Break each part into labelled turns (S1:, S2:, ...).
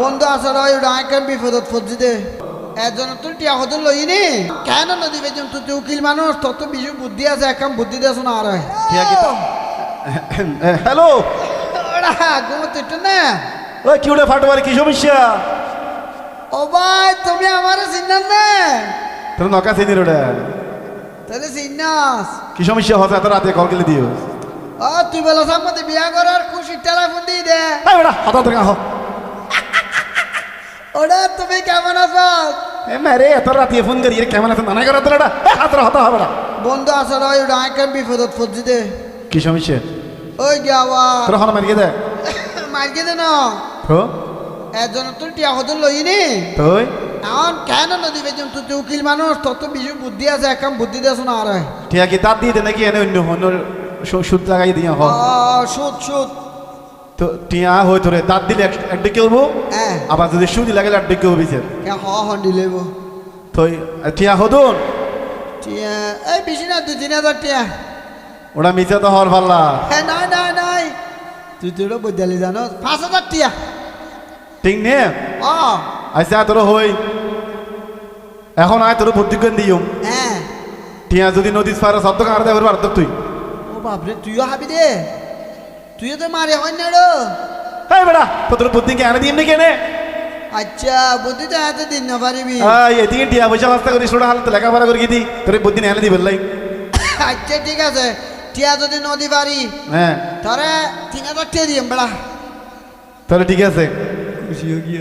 S1: বন্ধু আসার হয় ওটা আইকার বিপদত ফজি দে। এজন তুই টিয়া হতে লইনি কেন নদী বেজম তুই তুই উকিল মানুষ তোর তো বিশু বুদ্ধি আছে একদম বুদ্ধি দেছ না আর হয়
S2: ঠিক আছে তো হ্যালো
S1: ওরা ঘুমো তুই না?
S2: ওই কি উঠে ফাটবার কি সমস্যা?
S1: ও ভাই তুমি আমার চিন্নান না?
S2: তোর নকা চিনি ওটা
S1: তাহলে চিন্নাস।
S2: কি সমস্যা হচ্ছে এত রাতে কল গেলে দিও
S1: ও তুই বলো সম্মতি বিয়া করার খুশি টেলিফোন দিয়ে দে।
S2: বেটা হাতা থেকে
S1: তুমি কেমন আছো?
S2: এ মেরে এত রাতে ফোন করি কেমন আছে নানা করে তোরা হাতরা হতা হবে না
S1: বন্ধু আসার ওটা আইকার বিপদত ফজি দে
S2: কি সমস্যা?
S1: ওই গাওয়া
S2: তোর হন মারিয়ে দে।
S1: মার্কে দে না।
S2: তো?
S1: এজন তুই টিয়া হতে লইনি
S2: তুই?
S1: এখন কেন নদী বেজম তুই উকিল মানুষ তোর তো বিশু বুদ্ধি আছে একদম বুদ্ধি দেছ না আর।
S2: ঠিক আছে তার দিয়ে দে নাকি এনে অন্য অন্য সুদ লাগাই দিয়া হ।
S1: সুদ সুদ।
S2: তো টিয়া হই তোরে দাঁত দিলে এক- একদিকে হব আবার যদি সুদি লাগে একদিকে হবি স্যার
S1: কে হ হন দিলেব
S2: তো টিয়া হদুন?
S1: টিয়া এই বেশি না দুই তিন হাজার টিয়া।
S2: ওটা মিশে তো হর পাল্লা
S1: হ্যাঁ নাই নাই নাই। তুই তুই ওটা বুঝালি জানো? পাঁচ হাজার টিয়া।
S2: ঠিক নে?
S1: ও
S2: আচ্ছা তোর হই। এখন আয় তোর ভর্তি করে দিও
S1: হ্যাঁ
S2: টিয়া যদি নদী পারে সব তো কার দেবে পারত তুই।
S1: ও বাপরে তুইও হাবি দে। তুইও তো মারে হয় না রে।
S2: হ্যাঁ বেটা তো তোর বুদ্ধি কে আনে দিম নাকি এনে
S1: আচ্ছা বুদ্ধি তো এত দিন না পারিবি
S2: আয় এদিকে টিয়া পয়সা বাস্তা করিস ওটা হালতে লেখাপড়া করে কি দি তোর বুদ্ধি এনে দিবে লাই।
S1: আচ্ছা ঠিক আছে। টিয়া যদি নদী পারি
S2: হ্যাঁ।
S1: তারে তিন হাজার টিয়া দিম বেড়া।
S2: তাহলে ঠিক আছে।
S1: খুশি হয়ে গিয়ে।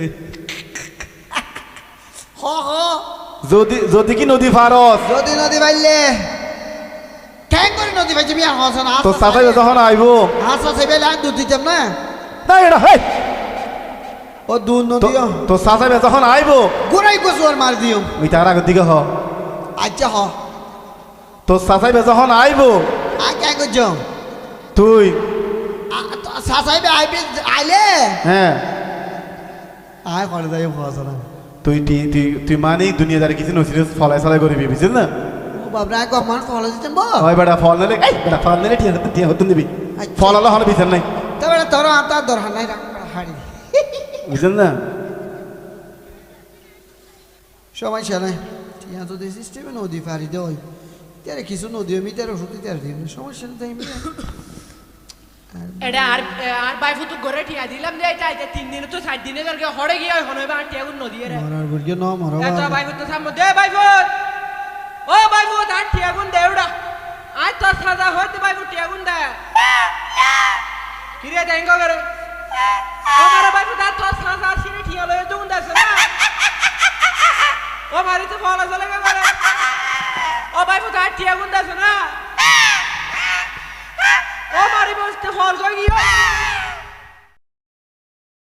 S1: হ হ।
S2: যদি যদি কি নদী ফারস?
S1: যদি নদী পাইলে কেন করে নদী পাইছি বিয়া হস না
S2: তো সাথে যখন আইবো
S1: হাসা সেবে লাইন দুধ দিতাম না
S2: না এটা হেই
S1: ও দুধ নদী
S2: তো সাথে যখন আইবো
S1: গুড়াই কচু আর মার দিও
S2: ওই আগের দিকে হ
S1: আচ্ছা হ
S2: তো সাসাই যখন আইবো
S1: আ কে করছ
S2: তুই
S1: সাসাইবে আইবে আইলে
S2: হ্যাঁ
S1: আয় করে যাই হস না
S2: তুই তুই তুই মানে দুনিয়াদারি কিছু নছিস ফলাই ফলাই করবি বুঝছিস না
S1: বাবরা মানুষ ফলো দিতাম বো
S2: ওই বেটা ফল নিলে এই বেটা ফল নিলে ঠিক আছে ঠিক হতুন দিবি। ফল হলে হলে বিচার নাই।
S1: তবে তোর আতার দরকার নাই রাখ হাড়ি।
S2: বুঝছেন না?
S1: সমস্যা নাই টিয়া যদি সিস্টেমে নদী পারি দেয় তারে কিছু নদী আমি তার ওষুধ তার দিন সমস্যা নেই
S3: এটা আর আর বাইফু তো ঘরে ঠিয়া দিলাম যে এটা এটা তিন দিনে তো চার দিনে তোর হড়ে গিয়ে হন এবার টিয়া নদী রে
S1: মরার বুড়িয়ে ন মরা
S3: বাইফু তো সামনে দে বাইফু ও বাইফু তার টিয়া গুণ দে ওটা আজ তোর সাজা হইতে বাইফু টিয়া গুণ দে ও মারে বাইফু তার তোর সাজা সিনে টিয়া লয়ে দুন দেছে না? ও মারি তো ফলা চলে করে ও বাইফু তার টিয়া গুণ দেছে না? ও মারি বসতে ফল কই গিয়ে?